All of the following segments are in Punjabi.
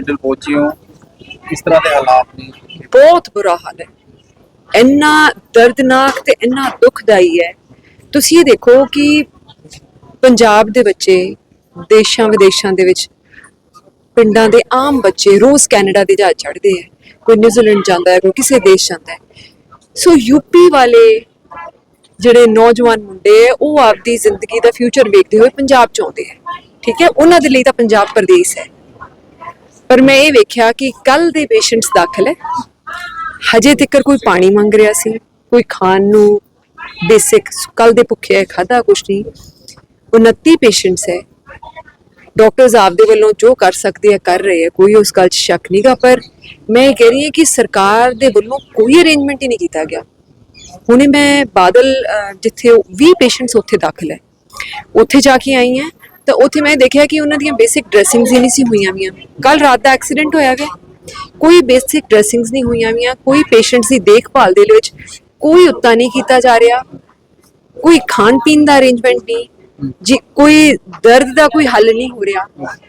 ਹਸਪੀਟਲ ਪਹੁੰਚੇ ਹੋ? ਕਿਸ ਤਰ੍ਹਾਂ ਦੇ ਹਾਲਾਤ ਨੇ? ਬਹੁਤ ਬੁਰਾ ਹਾਲ ਹੈ। ਇੰਨਾ ਦਰਦਨਾਕ ਤੇ ਇੰਨਾ ਦੁਖਦਾਈ ਹੈ। ਤੁਸੀਂ ਇਹ ਦੇਖੋ ਕਿ ਪੰਜਾਬ ਦੇ ਬੱਚੇ ਦੇਸ਼ਾਂ ਵਿਦੇਸ਼ਾਂ ਦੇ ਵਿੱਚ ਪਿੰਡਾਂ ਦੇ ਆਮ ਬੱਚੇ ਰੋਜ਼ ਕੈਨੇਡਾ ਦੇ ਜਹਾਜ਼ ਚੜ੍ਹਦੇ ਹੈ। ਕੋਈ ਨਿਊਜ਼ੀਲੈਂਡ ਜਾਂਦਾ ਹੈ, ਕੋਈ ਕਿਸੇ ਦੇਸ਼ ਜਾਂਦਾ ਹੈ। ਸੋ ਯੂਪੀ ਵਾਲੇ ਜਿਹੜੇ ਨੌਜਵਾਨ ਮੁੰਡੇ ਹੈ, ਉਹ ਆਪਦੀ ਜ਼ਿੰਦਗੀ ਦਾ ਫਿਊਚਰ ਵੇਖਦੇ ਹੋਏ ਪੰਜਾਬ ਚ ਆਉਂਦੇ ਹੈ। ਠੀਕ ਹੈ? ਉਹਨਾਂ ਦੇ ਲਈ ਤਾਂ ਪੰਜਾਬ ਪ੍ਰਦੇਸ਼ ਹੈ। ਪਰ ਮੈਂ ਇਹ ਵੇਖਿਆ ਕਿ ਕੱਲ ਦੇ ਪੇਸ਼ੈਂਟਸ ਦਾਖਲ ਹੈ। ਹਜੇ ਤੱਕ ਕੋਈ ਪਾਣੀ ਮੰਗ ਰਿਹਾ ਸੀ ਕੋਈ ਖਾਣ ਨੂੰ ਬੇਸਿਕ ਕੱਲ ਦੇ ਭੁੱਖੇ ਹੈ ਖਾਦਾ ਕੁਛ ਨਹੀਂ। 29 ਪੇਸ਼ੈਂਟਸ ਹੈ। ਡਾਕਟਰਸ ਆਪਦੇ ਵੱਲੋਂ ਜੋ ਕਰ ਸਕਦੇ ਆ ਕਰ ਰਹੇ ਆ ਕੋਈ ਉਸ ਗੱਲ 'ਚ ਸ਼ੱਕ ਨਹੀਂਗਾ ਪਰ ਮੈਂ ਇਹ ਕਹਿ ਰਹੀ ਹਾਂ ਕਿ ਸਰਕਾਰ ਦੇ ਵੱਲੋਂ ਕੋਈ ਅਰੇਂਜਮੈਂਟ ਹੀ ਨਹੀਂ ਕੀਤਾ ਗਿਆ। ਹੁਣੇ ਮੈਂ ਬਾਦਲ ਅਹ, ਜਿੱਥੇ 20 ਪੇਸ਼ੈਂਟਸ ਉੱਥੇ ਦਾਖਲ ਹੈ ਉੱਥੇ ਜਾ ਕੇ ਆਈ ਹਾਂ। ਤਾਂ ਉੱਥੇ ਮੈਂ ਦੇਖਿਆ ਕਿ ਉਹਨਾਂ ਦੀਆਂ ਬੇਸਿਕ ਡਰੈਸਿੰਗਸ ਹੀ ਨਹੀਂ ਸੀ ਹੋਈਆਂ ਵੀਆਂ। ਕੱਲ ਰਾਤ ਦਾ ਐਕਸੀਡੈਂਟ ਹੋਇਆ ਗਿਆ ਕੋਈ ਬੇਸਿਕ ਡਰੈਸਿੰਗਸ ਨਹੀਂ ਹੋਈਆਂ ਵੀਆਂ। ਕੋਈ ਪੇਸ਼ੈਂਟਸ ਦੀ ਦੇਖਭਾਲ ਦੇ ਵਿੱਚ ਕੋਈ ਉੱਤਾ ਨਹੀਂ ਕੀਤਾ ਜਾ ਰਿਹਾ। ਕੋਈ ਖਾਣ ਪੀਣ ਦਾ ਅਰੇਂਜਮੈਂਟ ਨਹੀਂ। ਜੀ ਕੋਈ ਦਰਦ ਦਾ ਕੋਈ ਹੱਲ ਨਹੀਂ ਹੋ ਰਿਹਾ।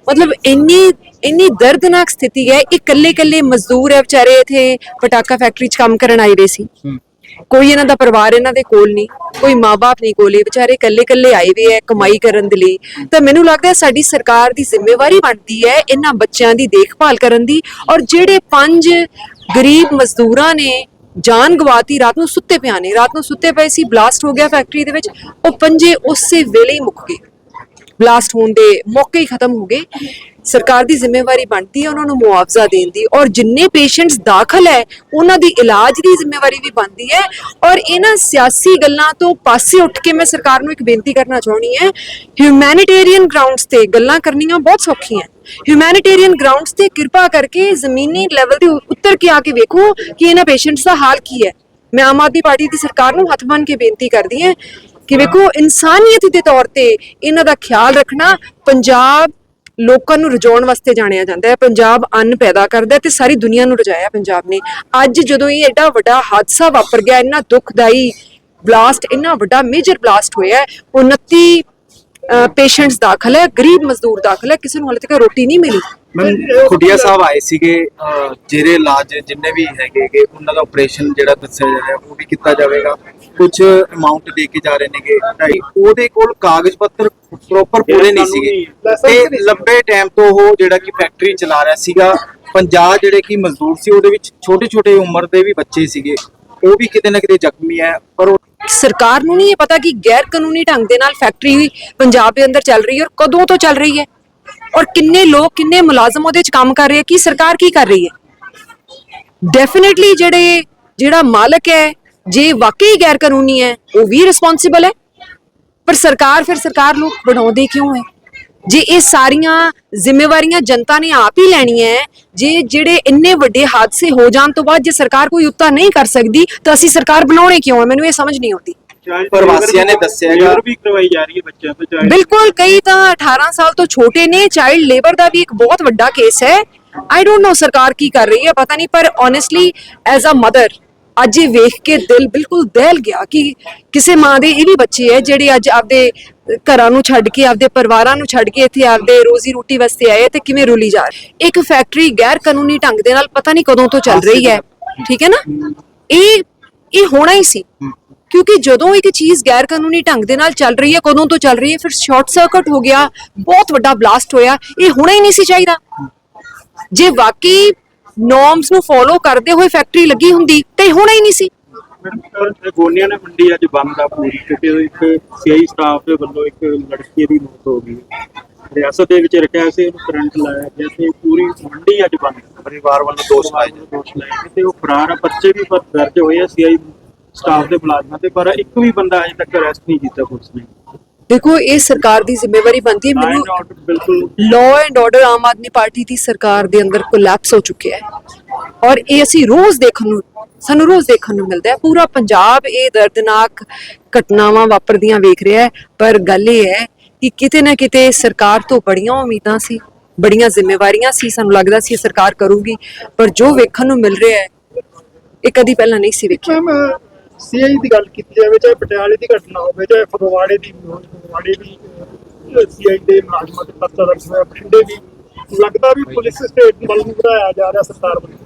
ਮਤਲਬ ਇੰਨੀ ਇੰਨੀ ਦਰਦਨਾਕ ਸਥਿਤੀ ਹੈ। ਇਹ ਇਕੱਲੇ ਇਕੱਲੇ ਮਜ਼ਦੂਰ ਹੈ ਵਿਚਾਰੇ ਇਥੇ ਪਟਾਕਾ ਫੈਕਟਰੀ 'ਚ ਕੰਮ ਕਰਨ ਆਏ ਰਹੇ ਸੀ। ਕੋਈ ਇਹਨਾਂ ਦਾ ਪਰਿਵਾਰ ਇਹਨਾਂ ਦੇ ਕੋਲ ਨਹੀਂ, ਕੋਈ ਮਾਪੇ ਨਹੀਂ ਕੋਲੇ ਵਿਚਾਰੇ ਇਕੱਲੇ ਇਕੱਲੇ ਆਏ ਵੀ ਹੈ ਕਮਾਈ ਕਰਨ ਦੇ ਲਈ। ਤਾਂ ਮੈਨੂੰ ਲੱਗਦਾ ਹੈ ਸਾਡੀ ਸਰਕਾਰ ਦੀ ਜ਼ਿੰਮੇਵਾਰੀ ਬਣਦੀ ਹੈ ਇਹਨਾਂ ਬੱਚਿਆਂ ਦੀ ਦੇਖਭਾਲ ਕਰਨ ਦੀ ਔਰ ਜਿਹੜੇ ਪੰਜ ਗਰੀਬ ਮਜ਼ਦੂਰਾਂ ਨੇ ਜਾਨ ਗਵਾਤੀ, ਰਾਤ ਨੂੰ ਸੁੱਤੇ ਪਿਆ ਨੇ, ਰਾਤ ਨੂੰ ਸੁੱਤੇ ਪਏ ਸੀ, ਬਲਾਸਟ ਹੋ ਗਿਆ ਫੈਕਟਰੀ ਦੇ ਵਿੱਚ, ਉਹ ਪੰਜੇ ਉਸੇ ਵੇਲੇ ਹੀ ਮੁੱਕ ਗਏ। ਬਲਾਸਟ ਹੋਣ ਦੇ ਮੌਕੇ ਹੀ ਖਤਮ ਹੋ ਗਏ। ਸਰਕਾਰ ਦੀ ਜ਼ਿੰਮੇਵਾਰੀ ਬਣਦੀ ਹੈ ਉਹਨਾਂ ਨੂੰ ਮੁਆਵਜ਼ਾ ਦੇਣ ਦੀ ਔਰ ਜਿੰਨੇ ਪੇਸ਼ੈਂਟਸ ਦਾਖਲ ਹੈ ਉਹਨਾਂ ਦੀ ਇਲਾਜ ਦੀ ਜ਼ਿੰਮੇਵਾਰੀ ਵੀ ਬਣਦੀ ਹੈ। ਔਰ ਇਹਨਾਂ ਸਿਆਸੀ ਗੱਲਾਂ ਤੋਂ ਪਾਸੇ ਉੱਠ ਕੇ ਮੈਂ ਸਰਕਾਰ ਨੂੰ ਇੱਕ ਬੇਨਤੀ ਕਰਨਾ ਚਾਹੁੰਦੀ ਹੈ ਹਿਊਮੈਨਿਟੇਰੀਅਨ ਗਰਾਊਂਡਸ ਤੇ ਗੱਲਾਂ ਕਰਨੀਆਂ ਬਹੁਤ ਸੌਖੀਆਂ ਹਿਊਮੈਨਿਟੇਰੀਅਨ ਗਰਾਊਂਡਸ ਤੇ ਕਿਰਪਾ ਕਰਕੇ ਜ਼ਮੀਨੀ ਲੈਵਲ ਤੇ ਉੱਤਰ ਕੇ ਆ ਕੇ ਵੇਖੋ ਕਿ ਇਹਨਾਂ ਪੇਸ਼ੈਂਟਸ ਦਾ ਹਾਲ ਕੀ ਹੈ। ਮੈਂ ਆਮ ਆਦਮੀ ਪਾਰਟੀ ਦੀ ਸਰਕਾਰ ਨੂੰ ਹੱਥ ਬੰਨ੍ਹ ਕੇ ਬੇਨਤੀ ਕਰਦੀ ਹਾਂ ਕਿ ਵੇਖੋ ਇਨਸਾਨੀਅਤ ਦੇ ਤੌਰ ਤੇ ਇਹਨਾਂ ਦਾ ਖਿਆਲ ਰੱਖਣਾ ਪੰਜਾਬ ਲੋਕਾਂ ਨੂੰ ਰਜਾਉਣ ਵਾਸਤੇ ਜਾਣਿਆ ਜਾਂਦਾ ਹੈ ਪੰਜਾਬ ਅੰਨ ਪੈਦਾ ਕਰਦਾ ਹੈ ਤੇ ਸਾਰੀ ਦੁਨੀਆ ਨੂੰ ਰਜਾਇਆ ਪੰਜਾਬ ਨੇ। ਅੱਜ ਜਦੋਂ ਇਹ ਐਡਾ ਵੱਡਾ ਹਾਦਸਾ ਵਾਪਰ ਗਿਆ ਇੰਨਾ ਦੁਖਦਾਈ ਬਲਾਸਟ ਇੰਨਾ ਵੱਡਾ ਮੇਜਰ ਬਲਾਸਟ ਹੋਇਆ ਹੈ, 29 ਪੇਸ਼ੈਂਟਸ ਦਾਖਲ ਹੈ ਗਰੀਬ ਮਜ਼ਦੂਰ ਦਾਖਲ ਹੈ ਕਿਸੇ ਨੂੰ ਹਾਲੇ ਤੱਕ ਰੋਟੀ ਨਹੀਂ ਮਿਲੀ। ਮੈਂ ਖੁੱਡੀਆ ਸਾਹਿਬ ਆਏ ਸੀਗੇ ਜਿਹੜੇ ਇਲਾਜ ਜਿੰਨੇ ਵੀ ਹੈਗੇਗੇ ਉਹਨਾਂ ਦਾ ਆਪਰੇਸ਼ਨ ਜਿਹੜਾ ਦੱਸਿਆ ਜਾ ਰਿਹਾ ਉਹ ਵੀ ਕੀਤਾ ਜਾਵੇਗਾ। ਕੁਝ ਅਮਾਉਂਟ ਦੇ ਕੇ ਜਾ ਰਹੇ ਨੇਗੇ ਢਾਈ ਉਹਦੇ ਕੋਲ ਕਾਗਜ਼ ਪੱਤਰ ਪ੍ਰੋਪਰ ਪੂਰੇ ਨਹੀਂ ਸੀਗੇ। ਤੇ ਲੰਬੇ ਟਾਈਮ ਤੋਂ ਉਹ ਜਿਹੜਾ ਕਿ ਫੈਕਟਰੀ ਚਲਾ ਰਿਹਾ ਸੀਗਾ 50 ਜਿਹੜੇ ਕਿ ਮਜ਼ਦੂਰ ਸੀ ਉਹਦੇ ਵਿੱਚ ਛੋਟੇ ਛੋਟੇ ਉਮਰ ਦੇ ਵੀ ਬੱਚੇ ਸੀਗੇ। ਉਹ ਵੀ ਕਿਤੇ ਨਾ ਕਿਤੇ ਜ਼ਖਮੀ ਹੈ ਪਰ ਉਹ ਸਰਕਾਰ ਨੂੰ ਨਹੀਂ ਇਹ ਪਤਾ ਕਿ ਗੈਰ ਕਾਨੂੰਨੀ ਢੰਗ ਦੇ ਨਾਲ ਫੈਕਟਰੀ ਪੰਜਾਬ ਦੇ ਅੰਦਰ ਚੱਲ ਰਹੀ ਹੈ ਔਰ ਕਦੋਂ ਤੋਂ ਚੱਲ ਰਹੀ ਹੈ? ਔਰ ਕਿੰਨੇ ਲੋਕ, ਕਿੰਨੇ ਮੁਲਾਜ਼ਮ ਉਹਦੇ 'ਚ ਕੰਮ ਕਰ ਰਹੇ ਹੈ ਕੀ ਸਰਕਾਰ ਕੀ ਕਰ ਰਹੀ ਹੈ? ਡੈਫੀਨਿਟਲੀ ਜਿਹੜੇ, ਜਿਹੜਾ ਮਾਲਕ ਹੈ, ਜੇ ਵਾਕਈ ਗੈਰ ਕਾਨੂੰਨੀ ਹੈ, ਉਹ ਵੀ ਰਿਸਪੌਂਸਿਬਲ ਹੈ। ਪਰ ਸਰਕਾਰ ਫਿਰ ਸਰਕਾਰ ਨੂੰ ਬਣਾਉਂਦੇ ਕਿਉਂ ਹੈ? ਜੇ ਇਹ ਸਾਰੀਆਂ ਜ਼ਿੰਮੇਵਾਰੀਆਂ ਜਨਤਾ ਨੇ ਆਪ ਹੀ ਲੈਣੀਆਂ ਹੈ, ਜੇ ਜਿਹੜੇ ਇੰਨੇ ਵੱਡੇ ਹਾਦਸੇ ਹੋ ਜਾਣ ਤੋਂ ਬਾਅਦ ਜੇ ਸਰਕਾਰ ਕੋਈ ਉੱਤਾ ਨਹੀਂ ਕਰ ਸਕਦੀ, ਤਾਂ ਅਸੀਂ ਸਰਕਾਰ ਬਣਾਉਣੇ ਕਿਉਂ ਹੈ? ਮੈਨੂੰ ਇਹ ਸਮਝ ਨਹੀਂ ਆਉਂਦੀ। ਪ੍ਰਵਾਸੀਆਂ ਨੇ ਦੱਸਿਆ ਹੈਗਾ। ਵੀ ਕਰਵਾਈ ਜਾ ਰਹੀ ਹੈ ਬੱਚਿਆਂ ਤੋਂ ਚਾਹੇ ਬਿਲਕੁਲ ਕਈ ਤਾਂ 18 ਸਾਲ ਤੋਂ ਛੋਟੇ ਨੇ ਚਾਈਲਡ ਲੇਬਰ ਦਾ ਵੀ ਇੱਕ ਬਹੁਤ ਵੱਡਾ ਕੇਸ ਹੈ। ਆਈ ਡੋਨਟ ਨੋ ਸਰਕਾਰ ਕੀ ਕਰ ਰਹੀ ਹੈ ਪਤਾ ਨਹੀਂ ਪਰ ਓਨੈਸਟਲੀ ਐਜ਼ ਅ ਮਦਰ ਅੱਜ ਇਹ ਵੇਖ ਕੇ ਦਿਲ ਬਿਲਕੁਲ ਦਹਿਲ ਗਿਆ ਕਿ ਕਿਸੇ ਮਾਂ ਦੇ ਇਹ ਵੀ ਬੱਚੇ ਹੈ ਜਿਹੜੇ ਅੱਜ ਆਪਦੇ ਘਰਾਂ ਨੂੰ ਛੱਡ ਕੇ ਆਪਦੇ ਪਰਿਵਾਰਾਂ ਨੂੰ ਛੱਡ ਕੇ ਇੱਥੇ ਆਪਦੇ ਰੋਜ਼ੀ ਰੋਟੀ ਵਾਸਤੇ ਆਏ ਤੇ ਕਿਵੇਂ ਰੁਲੀ ਜਾ ਰਹੇ ਇੱਕ ਫੈਕਟਰੀ ਗੈਰ ਕਾਨੂੰਨੀ ਢੰਗ ਦੇ ਨਾਲ ਪਤਾ ਨਹੀਂ ਕਦੋਂ ਤੋਂ ਚੱਲ ਰਹੀ ਹੈ ਠੀਕ ਹੈ ਨਾ? ਇਹ ਇਹ ਹੋਣਾ ਹੀ ਸੀ। ਕਿਉਂਕਿ ਜਦੋਂ ਇੱਕ ਚੀਜ਼ ਗੈਰ ਕਾਨੂੰਨੀ ਢੰਗ ਦੇ ਨਾਲ ਚੱਲ ਰਹੀ ਹੈ, ਕਦੋਂ ਤੋਂ ਚੱਲ ਰਹੀ ਹੈ, ਫਿਰ ਸ਼ਾਰਟ ਸਰਕਟ ਹੋ ਗਿਆ, ਬਹੁਤ ਵੱਡਾ ਬਲਾਸਟ ਹੋਇਆ, ਇਹ ਹੋਣਾ ਹੀ ਨਹੀਂ ਸੀ ਚਾਹੀਦਾ ਜੇ ਵਾਕਈ ਨੋਰਮਸ ਨੂੰ ਫੋਲੋ ਕਰਦੇ ਹੋਏ ਫੈਕਟਰੀ ਲੱਗੀ ਹੁੰਦੀ, ਤੇ ਇਹ ਹੋਣਾ ਹੀ ਨਹੀਂ ਸੀ ਮੈਡਮ ਗੋਨੀਆਂ ਨੇ ਮੰਡੀ ਅੱਜ ਬੰਦ ਆ ਪੂਰੀ, ਕਿਉਂਕਿ ਉਹ ਇੱਕ ਸੀਆਈ ਸਟਾਫ ਦੇ ਵੱਲੋਂ ਇੱਕ ਲੜਕੀ ਦੀ ਮੌਤ ਹੋ ਗਈ ਰਿਆਸਤ ਦੇ ਵਿੱਚ ਰੱਖਿਆ ਸੀ, ਉਹਨੂੰ ਕਰੰਟ ਲਾਇਆ ਗਿਆ ਤੇ ਪੂਰੀ ਮੰਡੀ ਅੱਜ ਬੰਦ ਹੈ। ਪਰਿਵਾਰ ਵੱਲੋਂ ਦੋਸ਼ ਲਾਏ ਜਾਂਦੇ। ਦੋਸ਼ ਲਾਏ ਗਏ ਤੇ ਉਹ ਫਰਾਰ ਆ, ਬੱਚੇ ਵੀ ਪਰ ਦਰਜ ਹੋਏ ਆ ਸੀਆਈ ਸਟਾਫ ਦੇ ਮੁਲਾਜ਼ਮਾਂ ਤੇ ਪਰ ਇੱਕ ਵੀ ਬੰਦਾ ਅਜੇ ਤੱਕ ਅਰੈਸਟ ਨਹੀਂ ਕੀਤਾ ਪੁਲਿਸ ਨੇ। ਦੇਖੋ ਇਹ ਸਰਕਾਰ ਦੀ ਜ਼ਿੰਮੇਵਾਰੀ ਬਣਦੀ ਹੈ। ਮੈਨੂੰ law and order Aam Aadmi party ਦੀ ਸਰਕਾਰ ਦੇ ਅੰਦਰ ਕੋਲੈਪਸ ਹੋ ਚੁੱਕਿਆ ਹੈ। ਔਰ ਇਹ ਅਸੀਂ ਰੋਜ਼ ਦੇਖਣ ਨੂੰ ਸਾਨੂੰ ਰੋਜ਼ ਦੇਖਣ ਨੂੰ ਮਿਲਦਾ ਹੈ। ਪੂਰਾ ਪੰਜਾਬ ਇਹ ਦਰਦਨਾਕ ਘਟਨਾਵਾਂ ਵਾਪਰਦੀਆਂ ਵੇਖ ਰਿਹਾ ਹੈ। ਪਰ ਗੱਲ ਇਹ ਹੈ ਕਿ ਕਿਤੇ ਨਾ ਕਿਤੇ ਸਰਕਾਰ ਤੋਂ ਬੜੀਆਂ ਉਮੀਦਾਂ ਸੀ ਬੜੀਆਂ ਜ਼ਿੰਮੇਵਾਰੀਆਂ ਸੀ ਸਾਨੂੰ ਲੱਗਦਾ ਸੀ ਇਹ ਸਰਕਾਰ ਕਰੂਗੀ। ਪਰ ਜੋ ਵੇਖਣ ਨੂੰ ਮਿਲ ਰਿਹਾ ਹੈ ਇਹ ਕਦੀ ਪਹਿਲਾਂ ਨਹੀਂ ਸੀ ਵੇਖਿਆ। ਸੀਆਈ ਦੀ ਗੱਲ ਕੀਤੀ ਜਾਵੇ, ਚਾਹੇ ਪਟਿਆਲੇ ਦੀ ਘਟਨਾ ਹੋਵੇ, ਚਾਹੇ ਫਗਵਾੜੇ ਦੀ ਫਗਵਾੜੇ ਦੀ ਸੀਆਈ ਦੇ ਮੁਲਾਜ਼ਮਾਂ ਤੇ ਪਰਚਾ ਦਰਜ ਹੋਇਆ ਬਠਿੰਡੇ ਵੀ। ਲੱਗਦਾ ਵੀ ਪੁਲਿਸ ਸਟੇਟ ਵੱਲ ਨੂੰ ਵਧਾਇਆ ਜਾ ਰਿਹਾ ਸਰਕਾਰ ਵੱਲੋਂ।